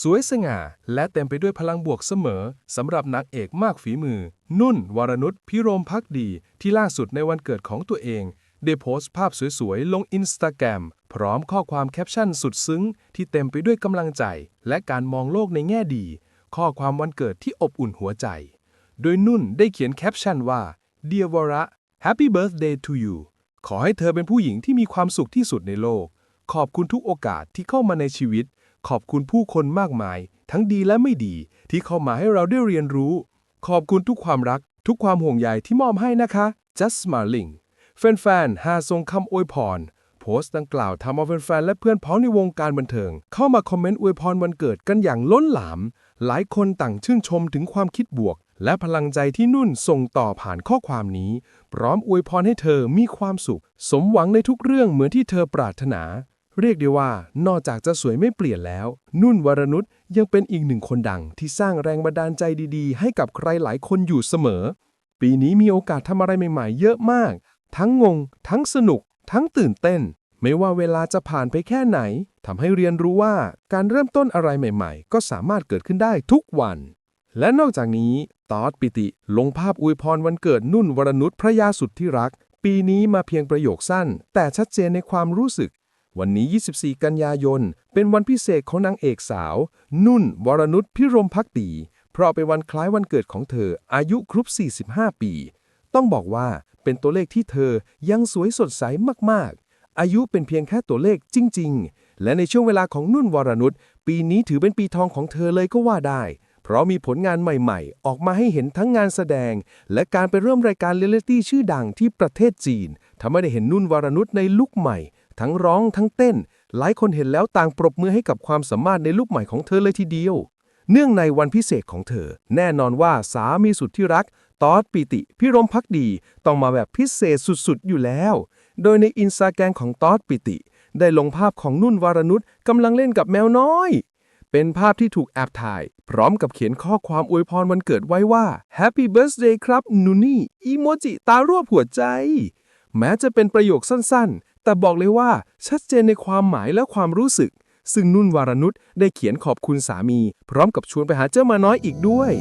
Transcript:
สวยสง่า และเต็มไปด้วยพลังบวกเสมอสำหรับนักเอกมากฝีมือ นุ่น วรนุชพิรมพักดี ที่ล่าสุดในวันเกิดของตัวเอง ได้โพสต์ภาพสวยๆ ลงอินสตาแกรมพร้อมข้อความแคปชั่นสุดซึ้ง ที่เต็มไปด้วยกำลังใจ และการมองโลกในแง่ดี ข้อความวันเกิดที่อบอุ่นหัวใจ โดยนุ่นได้เขียนแคปชั่นว่า Dear Vara Happy Birthday to you ขอให้เธอเป็นผู้หญิงที่มีความสุขที่สุดในโลก ขอบคุณทุกโอกาสที่เข้ามาในชีวิต ขอบคุณผู้คนมากมาย ทั้งดีและไม่ดี ที่เข้ามาให้เราได้เรียนรู้ ขอบคุณทุกความรัก ทุกความห่วงใยที่มอบให้นะคะ Just Smiling แฟนๆหาส่งคำอวยพร โพสต์ดังกล่าวทำเอาแฟนๆและเพื่อนพ้องในวงการบันเทิง เข้ามาคอมเมนต์อวยพรวันเกิดกันอย่างล้นหลาม หลายคนต่างชื่นชมถึงความคิดบวก และพลังใจที่นุ่นส่งต่อผ่านข้อความนี้ พร้อมอวยพรให้เธอมีความสุข สมหวังในทุกเรื่องเหมือนที่เธอปรารถนา เรียกได้ว่านอกจากจะสวยไม่เปลี่ยนแล้ว นุ่นวรนุชยังเป็นอีกหนึ่งคนดังที่สร้างแรงบันดาลใจดีๆ ให้กับใครหลายคนอยู่เสมอ ปีนี้มีโอกาสทำอะไรใหม่ๆ เยอะมาก ทั้งงง ทั้งสนุก ทั้งตื่นเต้น ไม่ว่าเวลาจะผ่านไปแค่ไหนทำให้เรียนรู้ว่าการเริ่มต้นอะไรใหม่ๆ ก็สามารถเกิดขึ้นได้ทุกวัน และนอกจากนี้ตอดปิติ ลงภาพอวยพรวันเกิดนุ่นวรนุชพระยาสุดที่รัก ปีนี้มาเพียงประโยคสั้น แต่ชัดเจนในความรู้สึก วันนี้ 24 กันยายน เป็นวันพิเศษของนางเอกสาว นุ่น วรนุชพิรมพักดีเพราะเป็นวันคล้ายวันเกิดของเธอ อายุครบ 45 ปี ต้องบอกว่าเป็นตัวเลขที่เธอยังสวยสดใสมาก ๆ อายุเป็นเพียงแค่ตัวเลขจริง ๆ และในช่วงเวลาของนุ่นวรนุชปีนี้ถือเป็นปีทองของเธอเลยก็ว่าได้ เพราะมีผลงานใหม่ ๆ ออกมาให้เห็นทั้งงานแสดง และการไปร่วมรายการเรียลลิตี้ชื่อดังที่ประเทศจีนทำให้ได้เห็นนุ่นวรนุชในลุคใหม่ ทั้งร้องทั้งเต้น หลายคนเห็นแล้วต่างปรบมือให้กับความสามารถในลุคใหม่ของเธอเลยทีเดียว เนื่องในวันพิเศษของเธอ แน่นอนว่าสามีสุดที่รัก ตอดปิติ พิรมพักดี ต้องมาแบบพิเศษสุดๆ อยู่แล้ว โดยในอินสตาแกรมของตอดปิติ ได้ลงภาพของนุ่นวารนุชกำลังเล่นกับแมวน้อย เป็นภาพที่ถูกแอบถ่าย พร้อมกับเขียนข้อความอวยพรวันเกิดไว้ว่า Happy Birthday ครับนุนี่อีโมจิตารวบหัวใจ แม้จะเป็นประโยคสั้นๆ แต่บอกเลยว่าชัดเจนในความหมายและความรู้สึก ซึ่งนุ่นวารนุชได้เขียนขอบคุณสามี พร้อมกับชวนไปหาเจ้ามาน้อยอีกด้วย